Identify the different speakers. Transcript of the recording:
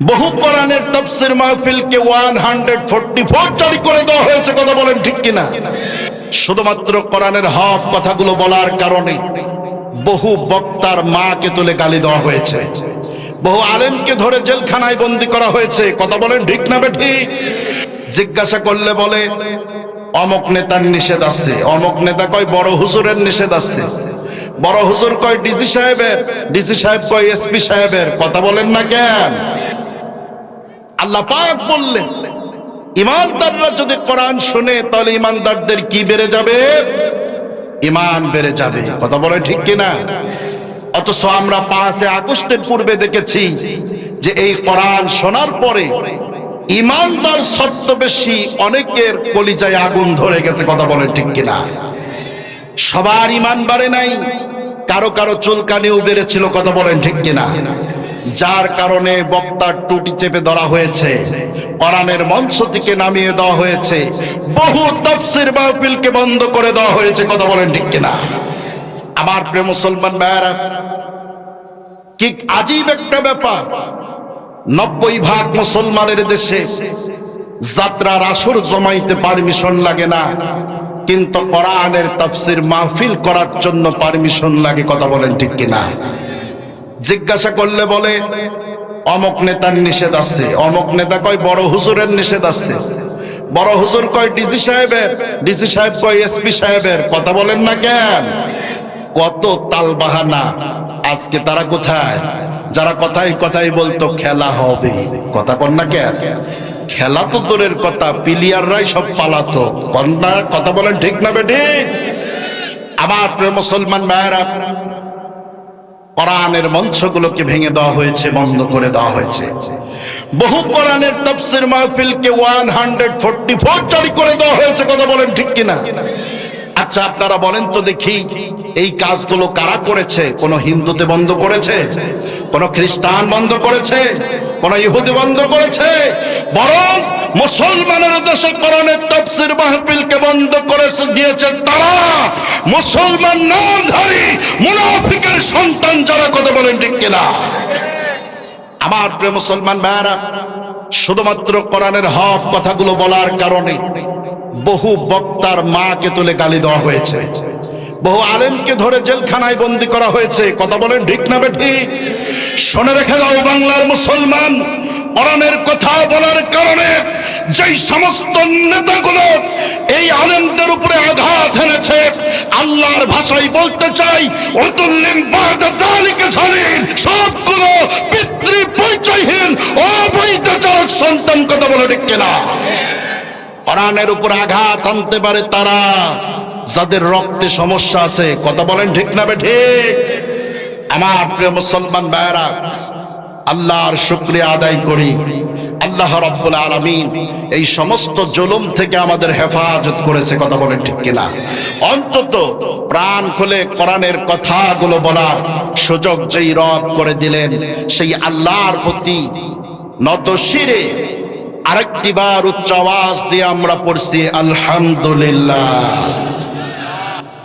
Speaker 1: বহু কোরআনের তফসির মাহফিলকে ওয়ান হান্ড্রেড ফোরটি ফোর জারি করে দেওয়া হয়েছে, কথা বলেন ঠিক কিনা? শুধুমাত্র কোরআনের হক কথাগুলো বলার কারণে বহু বক্তার মাকে তুলে গালি দেওয়া হয়েছে। বহু আলেমকে ধরে জেলখানায় বন্দি করা হয়েছে, কথা বলেন ঠিক না বে ঠিক জিজ্ঞাসা করলে বলে, অমক নেতার নিষেধ আছে। অমক নেতা কয়, বড় হুজুরের নিষেধ আছে। বড় হুজুর কয় ডিসি সাহেবের ডিসি সাহেব কয়, এসপি সাহেবের, কথা বলেন না কেন? আল্লাহ পাক বললেন, ইমানদাররা যদি কোরআন শুনে, তাহলে ইমানদারদের কি বেড়ে যাবে? ইমান বেড়ে যাবে। কথা বলে ঠিক কিনা? অথচ আমরা পাঁচে আগস্টের পূর্বে দেখেছি যে এই কোরআন শোনার পরে ইমানদার ছদ্মবেশী অনেকের কলিজায় আগুন ধরে গেছে। কথা বলে ঠিক কিনা? সবার ইমান বাড়ে নাই, কারও কারও চুলকানিও বেড়েছিল। কথা বলেন ঠিক কিনা? যার কারণে বক্তার টুটি চেপে ধরা হয়েছে। কোরআনের মঞ্চ থেকে নামিয়ে দেওয়া হয়েছে। বহু তফসির মাহফিলকে বন্ধ করে দেওয়া হয়েছে। কথা বলেন ঠিক কিনা? আমার প্রিয় মুসলমান ভাইয়ারা, কি আজীব একটা ব্যাপার। নব্বই ভাগ মুসলমানের দেশে যাত্রার আসর জমাইতে পারমিশন লাগে না। কিন্তু কোরআনের তাফসির মাহফিল করার জন্য পারমিশন লাগে। কথা বলেন ঠিক কিনা? জিজ্ঞাসা করলে বলে, অমক নেতার নিষেধ আছে। অমক নেতা কয়, বড় হুজুরের নিষেধ আছে। বড় হুজুর কয় ডিসি সাহেবের ডিসি সাহেব কয়, এসপি সাহেবের। কথা বলেন না কেন? কত তাল বাহানা আজকে তারা কোথায়? যারা কথাই কথাই বলতো, খেলা হবে। কথা কন না কেন? খেলা তো দূরের কথা, প্লেয়াররাই সব পালাতো। কন্যা কথা বলেন ঠিক না বেঠি? আমার প্রিয় মুসলমান ভাইয়েরা কোরআনের মঞ্চগুলোকে ভেঙে দেওয়া হয়েছে, বন্ধ করে দেওয়া হয়েছে। বহু কোরআনের তফসির মাহফিলকে ওয়ান হান্ড্রেড ফোরটি ফোর জারি করে দেওয়া হয়েছে, কথা বলেন ঠিক কিনা? আচ্ছা আপনারা বলেন তো দেখি, এই কাজগুলো কারা করেছে? কোন হিন্দুতে বন্ধ করেছে? কোন খ্রিস্টান বন্ধ করেছে? কোন ইহুদি বন্ধ করেছে? বরং মুসলমানের দেশে কোরআনের তফসির মাহফিলকে বন্ধ করে দিয়েছে তারা। মুসলমান নামধারী, মুনাফিকের সন্তান যারা, কথা বলেন ঠিক কিনা? আমার প্রিয় মুসলমান ভাইয়ারা, শুধুমাত্র কোরআনের হক কথাগুলো বলার কারণে বহু বক্তার মাকে তুলে গালি দেওয়া হয়েছে। বহু আলেমকে ধরে জেলখানায় বন্দি করা হয়েছে। কথা বলেন ঠিক না বেঠি? শুনে রেখে দাও বাংলার মুসলমান। কোরআনের কথা বলার কারণে যেই সমস্ত নেতাগুলো এই আলেমদের উপরে আঘাত এনেছে, আল্লাহর ভাষায় বলতে চাই অতুল্লিম সবগুলো পিতৃ পরিচয়হীন অবৈধ সন্তান, কথা বলে ঠিক কিনা? কোরআনের উপর আঘাত আনতে পারে তারা। যাদের রক্তে সমস্যা আছে, কথা বলেন ঠিক না ঠিক আমার প্রিয় মুসলমান ভাইয়েরা, আল্লাহর শুক্রিয়া আদায় করি। আল্লাহ রব্বুল আলমিন এই সমস্ত জুলুম থেকে আমাদের হেফাজত করেছে, কথা বলেন ঠিক কিনা? অন্তত প্রাণ খুলে কোরআনের কথাগুলো বলার সুযোগ যেই রব করে দিলেন, সেই আল্লাহর প্রতি নত শিরে আরেকটি বার উচ্চ আওয়াজ দিয়ে আমরা পড়ছি আলহামদুলিল্লাহ।